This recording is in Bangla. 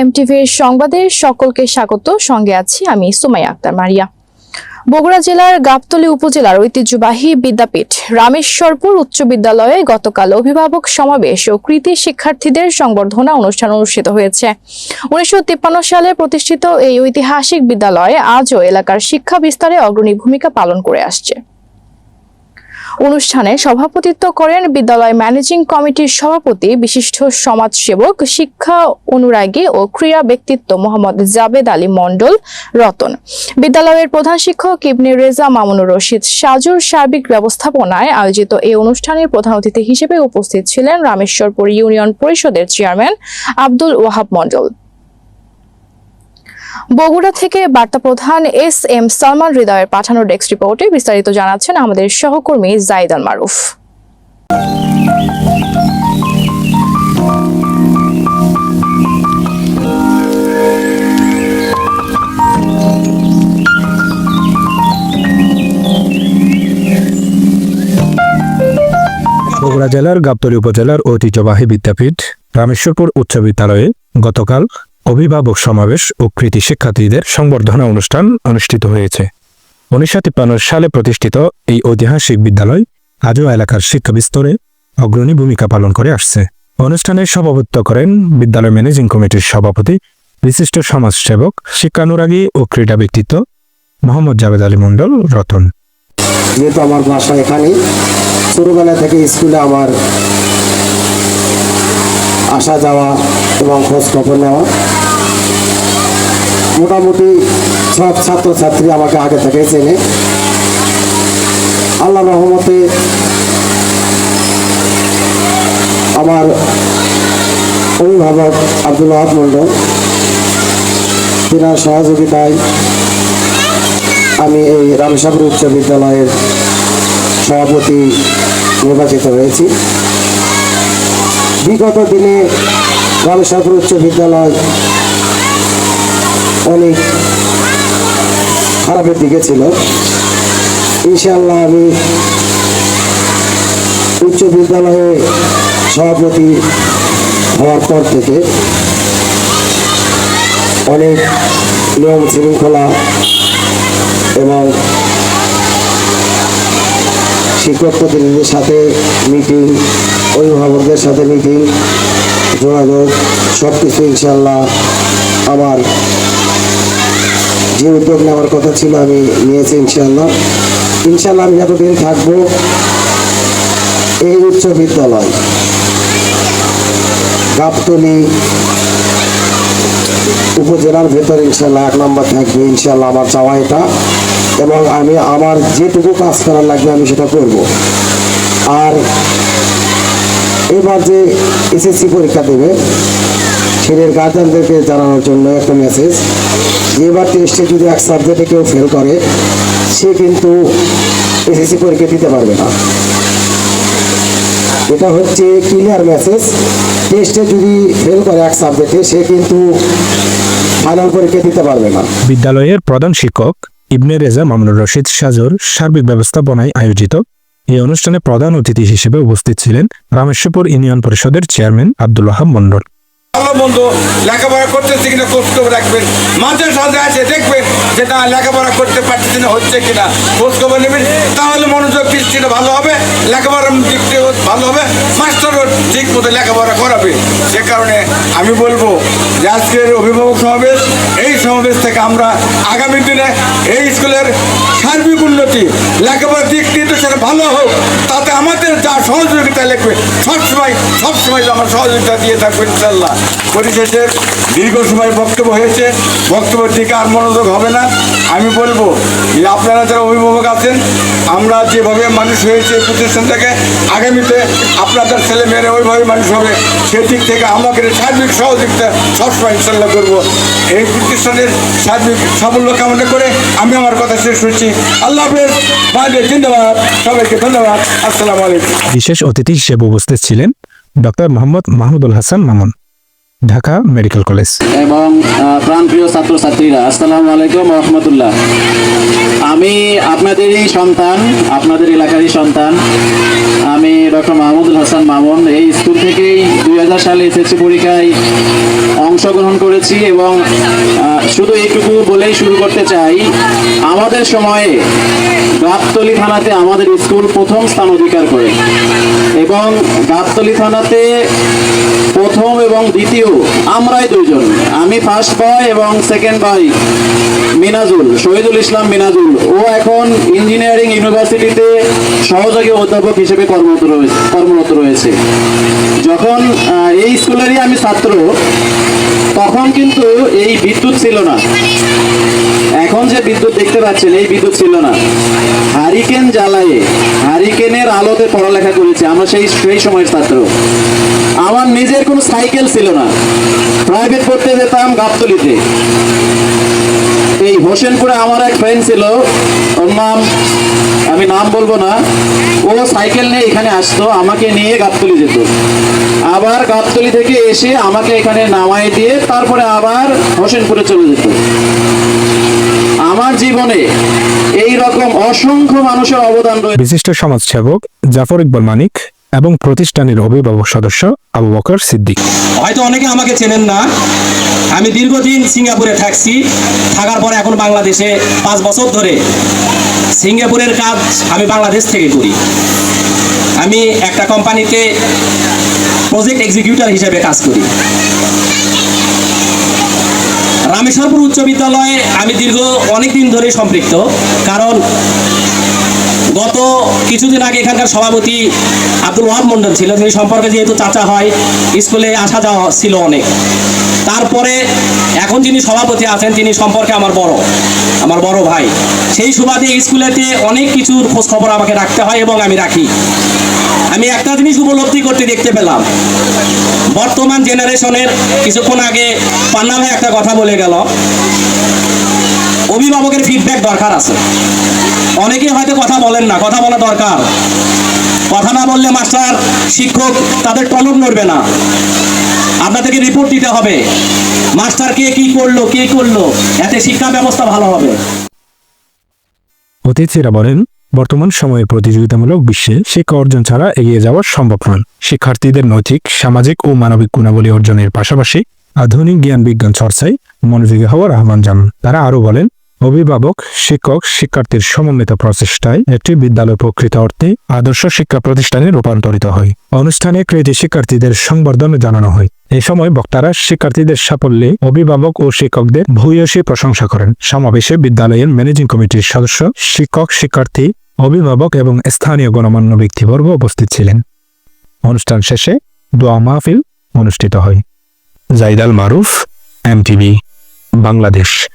এমটিভির সংবাদে সকলকে স্বাগত। সঙ্গে আছি আমি সুমাইয়া আক্তার মারিয়া। বগুড়া জেলার গাবতলী উপজেলার ঐতিহ্যবাহী বিদ্যাপীঠ রামেশ্বরপুর উচ্চ বিদ্যালয়ে গতকাল অভিভাবক সমাবেশ ও কৃতি শিক্ষার্থীদের সংবর্ধনা অনুষ্ঠান অনুষ্ঠিত হয়েছে। উনিশশো সালে প্রতিষ্ঠিত এই ঐতিহাসিক বিদ্যালয় আজও এলাকার শিক্ষা বিস্তারে অগ্রণী ভূমিকা পালন করে আসছে। অনুষ্ঠানে সভাপতিত্ব করেন বিদ্যালয় ম্যানেজিং কমিটির সভাপতি, বিশিষ্ট সমাজসেবক, শিক্ষা অনুরাগী ও ক্রীড়া ব্যক্তিত্ব মোহাম্মদ জাবেদ আলী মণ্ডল রতন। বিদ্যালয়ের প্রধান শিক্ষক ইবনে রেজা মামুনুর রশিদ সাজুর সার্বিক ব্যবস্থাপনায় আয়োজিত এই অনুষ্ঠানের প্রধান অতিথি হিসেবে উপস্থিত ছিলেন রামেশ্বরপুর ইউনিয়ন পরিষদের চেয়ারম্যান আব্দুল ওয়াহাব মণ্ডল। বগুড়া থেকে বার্তা প্রধান এস এম সালমান হৃদয়ের পাঠানো ডেস্ক রিপোর্টে বিস্তারিত জানাচ্ছেন আমাদের সহকর্মী জাইদান মারুফ। বগুড়া জেলার গাবতলী উপজেলার ঐতিহ্যবাহী বিদ্যাপীঠ রামেশ্বরপুর উচ্চ বিদ্যালয়ে গতকাল অভিভাবক সমাবেশ ও কৃতি শিক্ষার্থীদের সংবর্ধনা অনুষ্ঠান অনুষ্ঠিত হয়েছে। উনিশশো তিপ্পান্ন সালে প্রতিষ্ঠিত এই ঐতিহাসিক বিদ্যালয় আজও এলাকার শিক্ষা বিস্তরে অগ্রণী ভূমিকা পালন করে আসছে। অনুষ্ঠানে সভাপতিত্ব করেন বিদ্যালয় ম্যানেজিং কমিটির সভাপতি, বিশিষ্ট সমাজসেবক, শিক্ষানুরাগী ও ক্রীড়া ব্যক্তিত্ব মোহাম্মদ জাভেদ আলী মণ্ডল রতন। যেহেতু আমার বাসা এখানে ছোটবেলা থেকে স্কুলে আমার আসা যাওয়া এবং খোঁজ খবর নেওয়া। মোটামুটি সব ছাত্রছাত্রী আমাকে আগে থেকে চেনে। আল্লাহ রহমতে আমার অভিভাবক আব্দুল ওয়াহাব মণ্ডল, তিনার সহযোগিতায় আমি এই রামসাগর উচ্চ বিদ্যালয়ের সভাপতি নির্বাচিত হয়েছি। বিগত দিনে রামসাগর উচ্চ বিদ্যালয় অনেক খারাপের দিকে ছিল। ইনশাল্লাহ আমি উচ্চ বিদ্যালয়ে সভাপতি হওয়ার পর থেকে অনেক নিয়ম শৃঙ্খলা এবং শিক্ষক প্রতিনিধিদের সাথে মিটিং অভিভাবকদের সাথে মিটিং যোগাযোগ সব কিছু ইনশাল্লাহ আমার যে উদ্যোগ নেওয়ার কথা ছিল আমি নিয়েছি ইনশাল্লাহ ইনশাল্লাহ আমি যতদিন থাকব এই উচ্চ বিদ্যালয়, গাবতলি উপজেলার ভেতর ইনশাল্লাহ এক নম্বর থাকবে ইনশাল্লাহ আমার চাওয়া এটা। এবং আমি আমার যেটুকু কাজ করার লাগবে আমি সেটা করব। আর এবার যে এসএসসি পরীক্ষা দেবে ছেলের গার্জেনদেরকে জানানোর জন্য একটা মেসেজ যে এবার টেস্টে যদি এক সাবজেক্টে কেউ ফেল করে, সে কিন্তু এসএসসি পরীক্ষা দিতে পারবে না। এটা হচ্ছে ক্লিয়ার মেসেজ টেস্টে যদি ফেল করে এক সাবজেক্টে সে কিন্তু ফাইনাল পরীক্ষা দিতে পারবে না। বিদ্যালয়ের প্রধান শিক্ষক ইবনে রেজা মামুনুর রশিদ সাজর সার্বিক ব্যবস্থাপনায় আয়োজিত এই অনুষ্ঠানে প্রধান অতিথি হিসেবে উপস্থিত ছিলেন রামেশ্বরপুর ইউনিয়ন পরিষদের চেয়ারম্যান আব্দুল মণ্ডল। ভালো মন্দ লেখাপড়া করতেছে কিনা খোঁজ খবর রাখবেন। মাঝে সাথে আছে, দেখবেন যে না, লেখাপড়া করতে পারতেছে না, হচ্ছে কিনা, খোঁজ খবর নেবেন। তাহলে মনোযোগ দৃষ্টিটা ভালো হবে, লেখাপড়ার দিকটিও ভালো হবে, মাস্টারও ঠিক মতো লেখাপড়া করাবে। সে কারণে আমি বলব যে আজকের অভিভাবক সমাবেশ, এই সমাবেশ থেকে আমরা আগামী দিনে এই স্কুলের সার্বিক উন্নতি, লেখাপড়ার দিক নির্দেশনা ভালো হোক, তাতে আমাদের যা সহযোগিতা লাগবে, সবসময় সবসময় আমার সহযোগিতা দিয়ে থাকবে ইনশাল্লাহ। পরিশেষে দীর্ঘ সময় বক্তব্য হয়েছে। বক্তব্যের দিকে আর মনোযোগ হবে না। আমি বলব যে আপনারা যারা অভিভাবক আছেন, আমরা যেভাবে মানুষ হয়েছে প্রতিষ্ঠান থেকে, আগামীতে আপনাদের ছেলে মেয়েরা ওইভাবে মানুষ হবে, সেদিক থেকে আমাকে সার্বিক সহযোগিতা সবসময় ইনশাল্লাহ করব। এই প্রতিষ্ঠানের সার্বিক সাফল্য কামনা করে আমি আমার কথা শেষ করছি। আল্লাহ হাফেজ। ধন্যবাদ সবাইকে ধন্যবাদ। আসসালামু আলাইকুম। বিশেষ অতিথি হিসেবে উপস্থিত ছিলেন doctor Mohammad Mahmudul Hasan Mamun. Dhaka medical college. এবং প্রাণপ্রিয় ছাত্রছাত্রীরা, আসসালামু আলাইকুম রহমতুল্লাহ। আমি আপনাদেরই সন্তান, আপনাদের এলাকারই সন্তান। আমি ডক্টর মাহমুদুল হাসান মামুন। এই স্কুল থেকেই দু হাজার সালে এসএসসি পরীক্ষায় অংশগ্রহণ করেছি এবং শুধু এইটুকু বলেই শুরু করতে চাই। আমাদের সময়ে গাবতলি থানাতে আমাদের স্কুল প্রথম স্থান অধিকার করে। এবং গাবতলি থানাতে প্রথম এবং দ্বিতীয় আমরাই দুইজন। আমি ফার্স্ট বয় এবং সেকেন্ড বয় মিনাজুল, শহীদুল ইসলাম মিনাজুল। ও এখন ইঞ্জিনিয়ারিং ইউনিভার্সিটিতে সহযোগী অধ্যাপক হিসেবে কর্মরত রয়েছে কর্মরত রয়েছে। যখন এই স্কুলেরই আমি ছাত্র তখন কিন্তু এই বিদ্যুৎ ছিল না। এখন যে বিদ্যুৎ দেখতে পাচ্ছেন, এই বিদ্যুৎ ছিল না। হারিকেন জ্বালায়ে, হারিকেনের আলোতে পড়ালেখা করেছে। আমরা সেই সেই সময়ের ছাত্র। আমার নিজের কোনো সাইকেল ছিল না। প্রাইভেট পড়তে যেতাম গাবতলিতে। এই হোসেনপুরে আমার এক ফ্রেন্ড ছিল, ওর নাম, আমি নাম বলব না, ও সাইকেল নিয়ে এখানে আসতো, আমাকে নিয়ে গাবতলি যেত। আবার গাবতলি থেকে এসে আমাকে এখানে নামাই দিয়ে তারপরে আবার হোসেনপুরে চলে যেত। আমার জীবনে এই রকম অসংখ্য মানুষের অবদান রয়েছে বিশিষ্ট সমাজসেবক জাফর ইকবাল মানিক এবং প্রতিষ্ঠানের অভিভাবক সদস্য আবু বকর সিদ্দিক। হয়তো অনেকে আমাকে চেনেন না। আমি দীর্ঘদিন সিঙ্গাপুরে থাকছি। থাকার পরে এখন বাংলাদেশে পাঁচ বছর ধরে সিঙ্গাপুরের কাজ আমি বাংলাদেশ থেকে করি। আমি একটা কোম্পানিতে প্রজেক্ট এক্সিকিউটর হিসেবে কাজ করি। রামেশ্বরপুর উচ্চ বিদ্যালয়ে আমি দীর্ঘ অনেক দিন ধরে সম্পৃক্ত। কারণ কিছুদিন আগে এখানকার সভাপতি আব্দুল ওয়াহাব মন্ডল ছিল তিনি সম্পর্কে যেহেতু চাচা হয়, স্কুলে আসা যাওয়া ছিল অনেক। তারপরে এখন যিনি সভাপতি আছেন, তিনি সম্পর্কে আমার বড় আমার বড় ভাই। সেই সুবাদে স্কুলেতে অনেক কিছুর খোঁজ খবর আমাকে রাখতে হয় এবং আমি রাখি। আমি একটা জিনিস উপলব্ধি করতে দেখতে পেলাম। বর্তমান জেনারেশনের কিছুক্ষণ আগে পান্না ভাই একটা কথা বলে গেল। অভিভাবকের ফিডব্যাক দরকার আছে। অনেকে হয়তো কথা বলেন না, কথা বলা দরকার। কথা না বললে মাস্টার, শিক্ষক তাদের টনক নড়বে না। আপনাদেরকে রিপোর্ট দিতে হবে, মাস্টার কে কি করল, কে করল, এতে শিক্ষা ব্যবস্থা ভালো হবে। অতিথিরা বলেন, বর্তমান সময়ে প্রতিযোগিতামূলক বিশ্বে শিক্ষা অর্জন ছাড়া এগিয়ে যাওয়া সম্ভব নয়। শিক্ষার্থীদের নৈতিক, সামাজিক ও মানবিক গুণাবলী অর্জনের পাশাপাশি আধুনিক জ্ঞান বিজ্ঞান চর্চায় মনোযোগী হওয়ার আহ্বান জানান। তারা আরও বলেন অভিভাবক, শিক্ষক, শিক্ষার্থীর সমন্বিত প্রচেষ্টায় একটি বিদ্যালয় প্রকৃত অর্থে আদর্শ শিক্ষা প্রতিষ্ঠানে রূপান্তরিত হয়। অনুষ্ঠানে কৃতি শিক্ষার্থীদের সংবর্ধনা জানানো হয়। এ সময় বক্তারা শিক্ষার্থীদের সাফল্যে অভিভাবক ও শিক্ষকদের ভূয়সী প্রশংসা করেন। সমাবেশে বিদ্যালয়ের ম্যানেজিং কমিটির সদস্য, শিক্ষক, শিক্ষার্থী, অভিভাবক এবং স্থানীয় গণমান্য ব্যক্তিবর্গ উপস্থিত ছিলেন। অনুষ্ঠান শেষে দোয়া মাহফিল অনুষ্ঠিত হয়। জাইদাল মারুফ, এমটিভি, বাংলাদেশ।